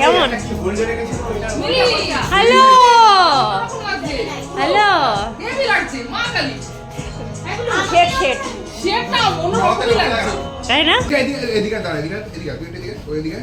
কেমন? Hello! Hello! শেট শেট তাই না? এদিকে এদিকে দাঁড়া এদিকে এদিকে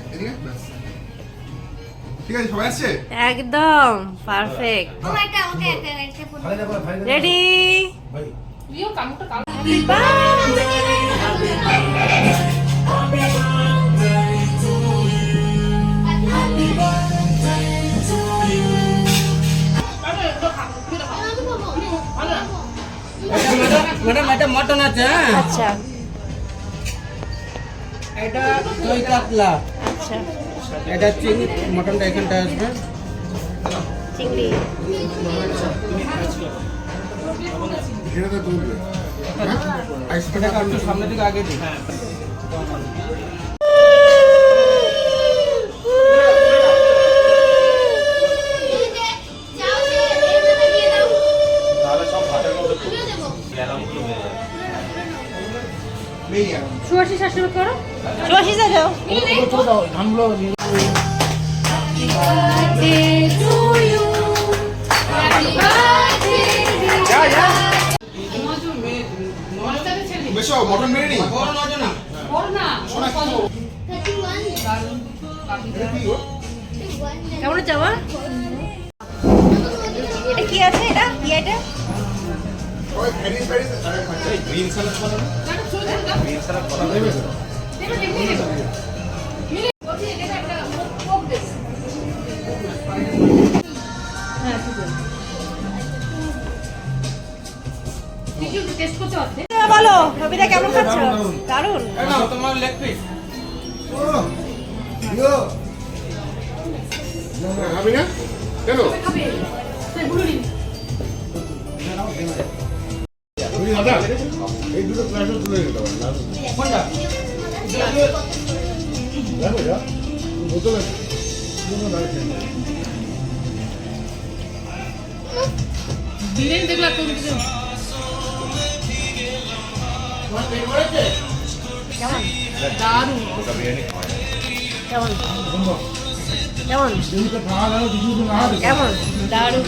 আচ্ছা। এটা দই কাতলা। আচ্ছা। এটা চিংড়ি মটনটা এখানটা আসবে। চিংড়ি। কারণ সামনের দিকে আগে দিই। সুয়াশি শাশুড়ি করো। যাও বেশো মটন বড় না বড় না? কেমন যাওয়া এটা কি আছে এটা? কি এটা? গ্রিন স্যালাড হ্যাঁ বলো কবিতা কেমন খাচ্ছ? দারুণ তোমার লেগ পিস খাবি। না কেন খাবে তুমি দাদা এই দুটো তুলে নিতে বিরিয়ানি কেমন? দারুণ। কেমন? কেমন? কেমন? দারুণ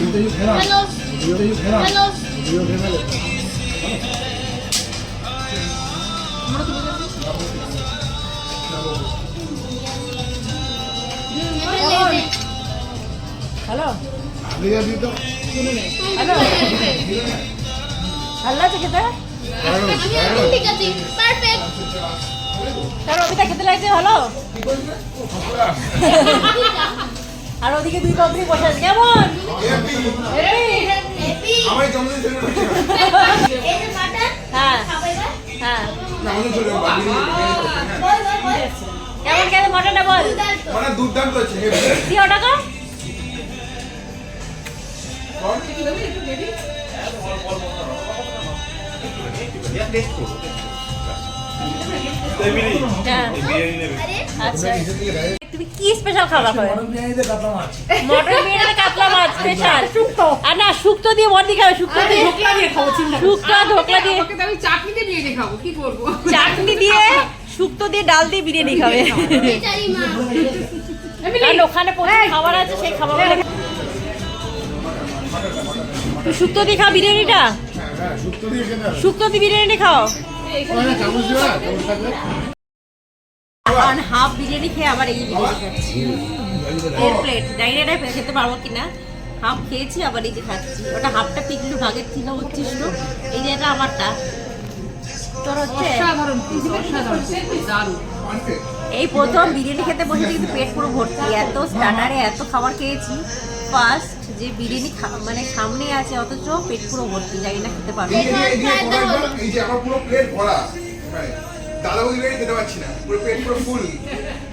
হ্যালো হ্যালো ভালো আছে খেতে? তার অভিটা খেতে লাগছে ভালো আর ওদিকে দুই কবরি বসে আছে কেমন? হ্যাঁ। হ্যাঁ। আমাদের ছিল বল বল বল কেমন কেমন মটনটা বল? মানে দুর্দান্ত দিয়ে ওটা কর হ্যাঁ। আচ্ছা। তুমি কি স্পেশাল খাবার খাবে? মটন বিরিয়ানি কাতলা মাছ। স্পেশাল আর না শুক্তো দিয়ে বর্দি খাবে শুক্তো দিয়ে। ঢোকলা দিয়ে খাব চিন্তা শুক্তো ঢোকলা দিয়ে। আমি চাটনিতে বিরিয়ানি খাব কি করব? চাটনি দিয়ে শুক্তো দিয়ে ডাল দিয়ে বিরিয়ানি খাবে। কারণ ওখানে প্রচুর খাবার আছে সেই খাবার তুই শুক্তো দিয়ে খাও বিরিয়ানিটা? হ্যাঁ শুক্তো হবে। শুক্তো দিয়ে বিরিয়ানি খাও। ওখানে চামচ দিও না চামচ থাকলে কারণ হাফ বিরিয়ানি খেয়ে আবার এই বিরিয়ানি খাচ্ছি এর প্লেট জানি না এটা খেতে পারব কিনা হাফ খেয়েছি আবার এই যে খাচ্ছি ওটা হাফটা পিকলু ভাগের ছিল উচ্ছিষ্ট এই যে এটা আমারটা তোর হচ্ছে এই প্রথম বিরিয়ানি খেতে বসেছি কিন্তু পেট পুরো ভর্তি এত স্টার্টারে এত খাবার খেয়েছি ফার্স্ট যে বিরিয়ানি খা- মানে সামনে আছে অথচ পেট পুরো ভর্তি জানি না খেতে পারব দাদা বৌদি বেরিয়ে খেতে পারছি না। পুরো পেট পুরো ফুল।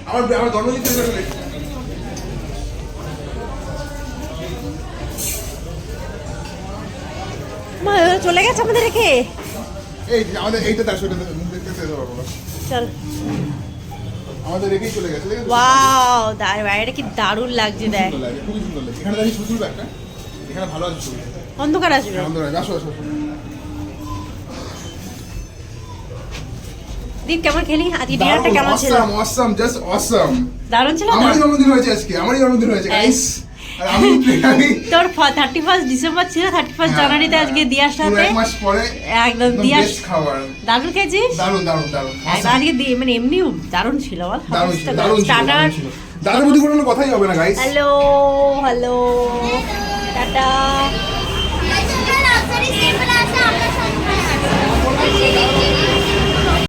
আমার আমার জন্মদিন চলে গেছে আমাদের রেখে এই আমাদের এইটা তার সেটা দেখতে চল। আমাদের রেখেই চলে গেছে ওয়াও দাঁড় বাইরেটা কি দারুণ লাগছে দেখ। সুন্দর খুবই সুন্দর লাগে এখানে দাঁড়িয়ে ছবি একটা এখানে ভালো আছে অন্ধকার আসবে আসো আসো। দীপ কেমন খেলি আজকে ডিনারটা কেমন ছিল অসাম জাস্ট অসাম দারুণ ছিল তো আমারই জন্মদিন হয়েছে আজকে আমারই জন্মদিন হয়েছে গাইস আর আমি আমি তোর থার্টি ফার্স্ট ডিসেম্বর ছিল থার্টি ফার্স্ট হ্যাঁ, জানুয়ারিতে আজকে দিয়ার সাথে এক মাস পরে একদম দিয়ার দারুণ খেয়েছিস দারুণ দারুণ দারুণ আজকে দি- মানে এমনিও দারুণ ছিল বল স্টার্টার দাদার প্রতি কোনো কথাই হবে না গাইস হ্যালো হ্যালো টাটা আমরা